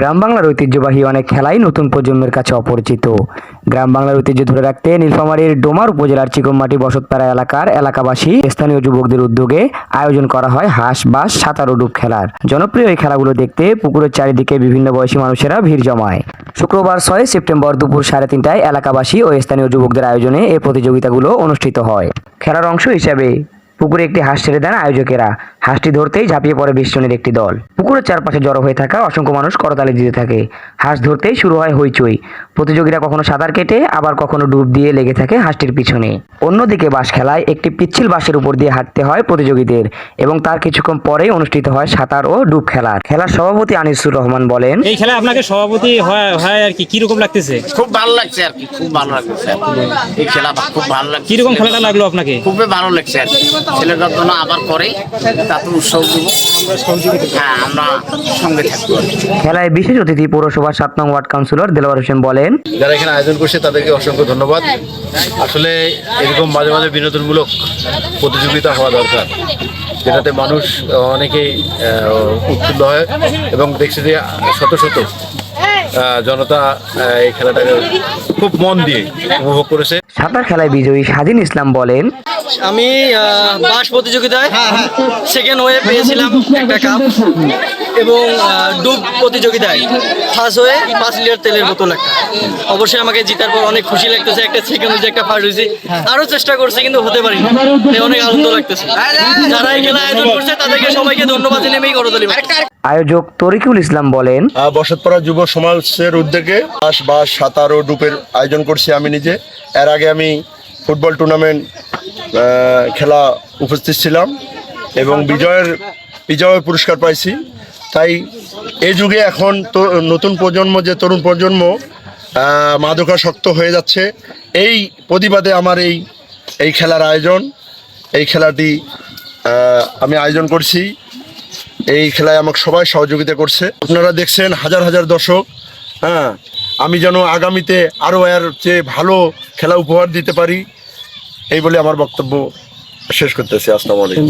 গ্রাম বাংলার ঐতিহ্যবাহী অনেক খেলাই নতুন প্রজন্মের কাছে অপরিচিত। গ্রাম বাংলার ঐতিহ্য ধরে রাখতে নীলফামারীর ডোমার উপজেলার চিকমমাটি বসতপাড়া এলাকার এলাকাবাসী স্থানীয় যুবকদের উদ্যোগে আয়োজন করা হয় হাঁস বাস সাঁতার ডুব খেলার। জনপ্রিয় এই খেলাগুলো দেখতে পুকুরের চারিদিকে বিভিন্ন বয়সী মানুষেরা ভিড় জমায়। শুক্রবার ছয় সেপ্টেম্বর দুপুর সাড়ে তিনটায় এলাকাবাসী ও স্থানীয় যুবকদের আয়োজনে এই প্রতিযোগিতাগুলো অনুষ্ঠিত হয়। খেলার অংশ হিসাবে পুকুরে একটি হাঁস ছেড়ে দেন আয়োজকেরা। হাঁসটি ধরতেই ঝাঁপিয়ে পড়ে বিশ জনের একটি দল। পুকুরের চারপাশে জড়ো হয়ে থাকা অসংখ্য মানুষ করতালি দিতে থাকে। হাঁস ধরতেই শুরু হয় হইচই। প্রতিযোগীরা কখনো সাঁতার কেটে আবার কখনো ডুব দিয়ে লেগে থাকে হাঁসটির পিছনে। অন্যদিকে বাঁশ খেলায় একটি পিচ্ছিল বাঁশের উপর দিয়ে হাঁটতে হয় প্রতিযোগীদের এবং তার কিছুক্ষণ পরেই অনুষ্ঠিত হয় সাঁতার ও ডুব খেলার খেলার সভাপতি আনিসুর রহমান বলেন এই খেলায় আপনাকে সভাপতি হয় আর কি কীরকম লাগতেছে? খুব ভালো লাগছে আর কি খুব ভালো লাগছে এই খেলা খুব ভালো লাগছে। কীরকম খেলাটা লাগল আপনাকে? খুবই ভালো লাগছে আর। ছেলেরা যেন আবার করে উৎসাহ দিব। হ্যাঁ আমরা সঙ্গে থাকব। খেলায় বিশেষ অতিথি পৌরসভার সাত নং ওয়ার্ড কাউন্সিলর দেলোয়ার হোসেন বলেন যারা এখানে আয়োজন করছে তাদেরকে অসংখ্য ধন্যবাদ। আসলে এরকম মাঝে মাঝে বিনোদনমূলক প্রতিযোগিতা হওয়া দরকার যেটাতে মানুষ অনেকেই আহ, উৎফুল্ল হয় এবং দেখছে যে শত শত জনতা আহ, এই খেলাটাকে খুব মন দিয়ে উপভোগ করেছে। সাঁতার খেলায় বিজয়ী স্বাধীন ইসলাম বলেন। আমি আহ, বাস প্রতিযোগিতায় সেকেন্ড ওয়ে পেয়েছিলাম একটা কাপ এবং ডুব প্রতিযোগিতায় ফার্স্ট হয়ে পাঁচ লিটার তেলের বোতল একটা। অবশ্যই আমাকে জিতার পর অনেক খুশি লাগতেছে একটা সেকেন্ড হয়েছে একটা ফার্স্ট হয়েছে। আরও চেষ্টা করছি কিন্তু হতে পারি অনেক আনন্দ লাগতেছে। যারা এই খেলা আয়োজন করছে তাদেরকে সবাইকে ধন্যবাদ জানিয়ে আমি করতালি আয়োজক তরিকুল ইসলাম বলেন আহ, বসতপাড়া যুব সমাজের উদ্যোগে বাস বাস সাঁতার ও ডুপের আয়োজন করছি আমি নিজে। এর আগে আমি ফুটবল টুর্নামেন্ট খেলা উপস্থিত ছিলাম এবং বিজয়ের বিজয় পুরস্কার পাইছি। তাই এই যুগে এখন তো নতুন প্রজন্ম, যে তরুণ প্রজন্ম মাদকাসক্ত হয়ে যাচ্ছে। এই প্রতিবাদে আমার এই এই খেলার আয়োজন, এই খেলাটি আমি আয়োজন করছি। এই খেলায় আমাকে সবাই সহযোগিতা করছে। আপনারা দেখছেন হাজার হাজার দর্শক হ্যাঁ আমি যেন আগামীতে আরও এর চেয়ে ভালো খেলা উপহার দিতে পারি, এই বলে আমার বক্তব্য শেষ করতেছি। আসসালামু আলাইকুম।